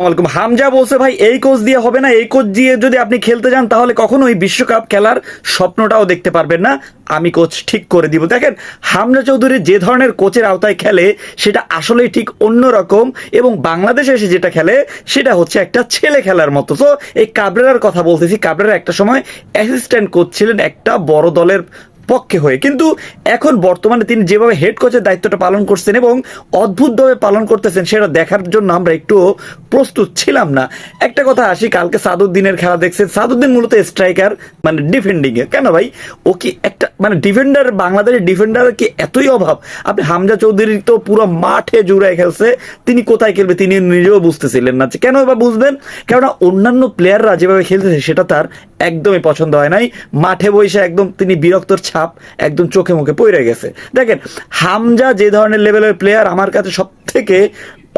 হামজা বলছে, ভাই, এই কোচ দিয়ে হবে না। এই কোচ দিয়ে যদি আপনি খেলতে যান, তাহলে কখনোই বিশ্বকাপ খেলার স্বপ্নটাও দেখতে পারবেন না। আমি কোচ ঠিক করে দিব। দেখেন, হামজা চৌধুরী যে ধরনের কোচের আওতায় খেলে, সেটা আসলেই ঠিক অন্যরকম। এবং বাংলাদেশে এসে যেটা খেলে, সেটা হচ্ছে একটা ছেলে খেলার মতো। তো এই কাবরেরার কথা বলতেছি। কাবরেরা একটা সময় অ্যাসিস্ট্যান্ট কোচ ছিলেন একটা বড় দলের পক্ষে হয়ে। কিন্তু এখন বর্তমানে তিনি যেভাবে হেড কোচের দায়িত্বটা পালন করছেন এবং অদ্ভুতভাবে পালন করতেছেন, সেটা দেখার জন্য আমরা একটু প্রস্তুত ছিলাম না। একটা কথা আসি, কালকে সাদুদ্দিনের খেলা দেখছেন। সাদুদ্দিন মূলত স্ট্রাইকার মানে ডিফেন্ডিং এ কেন ভাই? ও কি একটা মানে ডিফেন্ডার বাংলাদেশের ডিফেন্ডার কি এতই অভাব? আপনি হামজা চৌধুরী তো পুরো মাঠে জুড়ায় খেলছে, তিনি কোথায় খেলবে তিনি নিজেও বুঝতেছিলেন না। কেন বা বুঝবেন? কেননা অন্যান্য প্লেয়াররা যেভাবে খেলতেছে, সেটা তার একদমই পছন্দ হয় নাই। মাঠে বসে একদম তিনি বিরক্তর ছাপ একদম চোখে মুখে পড়ে গেছে। দেখেন, হামজা যে ধরনের লেভেলের প্লেয়ার আমার কাছে সব থেকে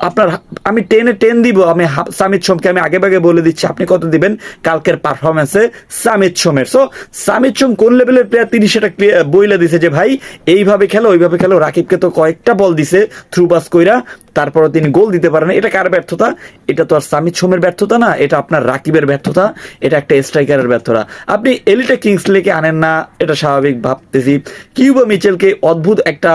আপনার আমি টেনে টেন দিব, আমি সামিত সোমকে আমি আগে ভাগে বলে দিচ্ছি, আপনি কত দিবেন? কালকের পারফরমেন্সে সামিত সোমের। সো সামিত সোম কোন লেভেলের প্লেয়ার তিনি সেটা বইলে দিছে যে, ভাই, এইভাবে খেলো, ওইভাবে খেলো। রাকিবকে তো কয়েকটা বল দিছে থ্রু পাস কইরা। তারপরে তিনি গোল দিতে পারেন এটা কার ব্যর্থতা? এটা তো আর সামিত সোমের ব্যর্থতা না, এটা আপনার রাকিবের ব্যর্থতা। এটা একটা স্ট্রাইকারের ব্যর্থতা। আপনি এলিটা কিংস কিংসলেকে আনেন না, এটা স্বাভাবিক, ভাবতেছি। কিউবা মিচেলকে অদ্ভুত একটা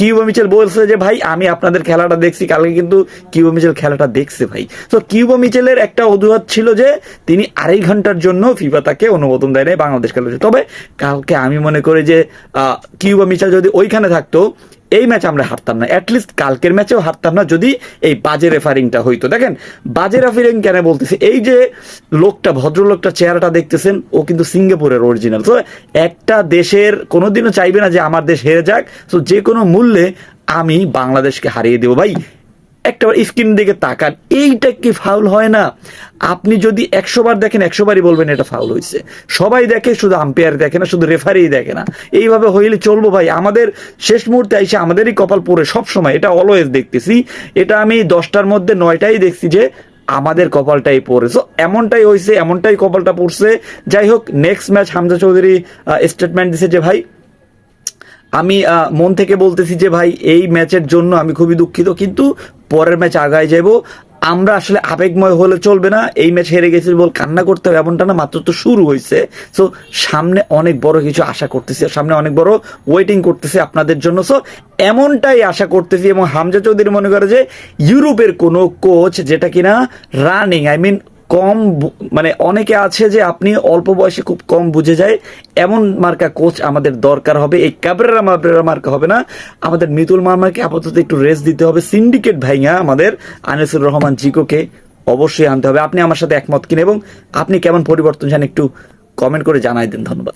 কিউবা মিচেল বলছে যে, ভাই, আমি আপনাদের খেলাটা দেখছি, কালকে কিন্তু কিউবা মিচেল খেলাটা দেখছে, ভাই। তো কিউবা মিচেলের একটা অজুহাত ছিল যে, তিনি আড়াই ঘণ্টার জন্য ফিফা তাকে অনুমোদন দেয় নাই, বাংলাদেশ খেলার তবে কালকে আমি মনে করি যে কিউবা মিচেল যদি ওইখানে থাকতো এই ম্যাচ আমরা হারতাম না। অ্যাটলিস্ট কালকের ম্যাচেও হারতাম না, যদি এই বাজে রেফারিংটা হইতো। দেখেন, বাজে রেফারিং কেন বলতেছে? এই যে লোকটা, ভদ্রলোকটা চেহারাটা দেখতেছেন, ও কিন্তু সিঙ্গাপুরের অরিজিনাল তো একটা দেশের কোনোদিনও চাইবে না যে আমার দেশ হেরে যাক। তো যে কোনো মূল্যে আমি বাংলাদেশকে হারিয়ে দেবো ভাই। একটা স্ক্রিন দিকে তাকান। এইটা কি ফাউল হয় না? আপনি যদি একশো বার দেখেন একশো বারই বলবেন এটা ফাউল হয়েছে সবাই দেখে, শুধু আম্পায়ার দেখে না, শুধু রেফারি দেখে না। এইভাবে হইলে চলবো ভাই। আমাদের শেষ মুহূর্তে এসে আমাদেরই কপাল পড়ে সব সময় এটা অলওয়েজ দেখতেছি। এটা আমি দশটার মধ্যে নয়টাই দেখছি যে আমাদের কপালটাই পড়ে। সো এমনটাই হয়েছে এমনটাই কপালটা পড়ছে। যাই হোক next match Hamza Chowdhury statement দিছে যে, ভাই, আমি মন থেকে বলতেছি যে, ভাই, এই ম্যাচের জন্য আমি খুবই দুঃখিত। কিন্তু পরের ম্যাচ আগায় যাব আমরা আসলে আবেগময় হলে চলবে না। এই ম্যাচ হেরে গেছি বল কান্না করতে হবে, এমনটা না, মাত্র তো শুরু হয়েছে সো সামনে অনেক বড় কিছু আশা করতেছি সামনে অনেক বড় ওয়েটিং করতেছি আপনাদের জন্য। সো এমনটাই আশা করতেছি এবং হামজা চৌধুরী মনে করে যে ইউরোপের কোনো কোচ যেটা কিনা রানিং আই মিন কম মানে অনেকে আছে যে আপনি অল্প বয়সে খুব কম বুঝে যায়। এমন মার্কা কোচ আমাদের দরকার হবে। এই ক্যাবরেরা মাবরেরা মার্কা হবে না। আমাদের মিতুল মার্মাকে আপাতত একটু রেস্ট দিতে হবে। সিন্ডিকেট ভাইয়া আমাদের আনিসুর রহমান জিকোকে অবশ্যই আনতে হবে। আপনি আমার সাথে একমত কিনা এবং আপনি কেমন পরিবর্তন চান একটু কমেন্ট করে জানাই দিন। ধন্যবাদ।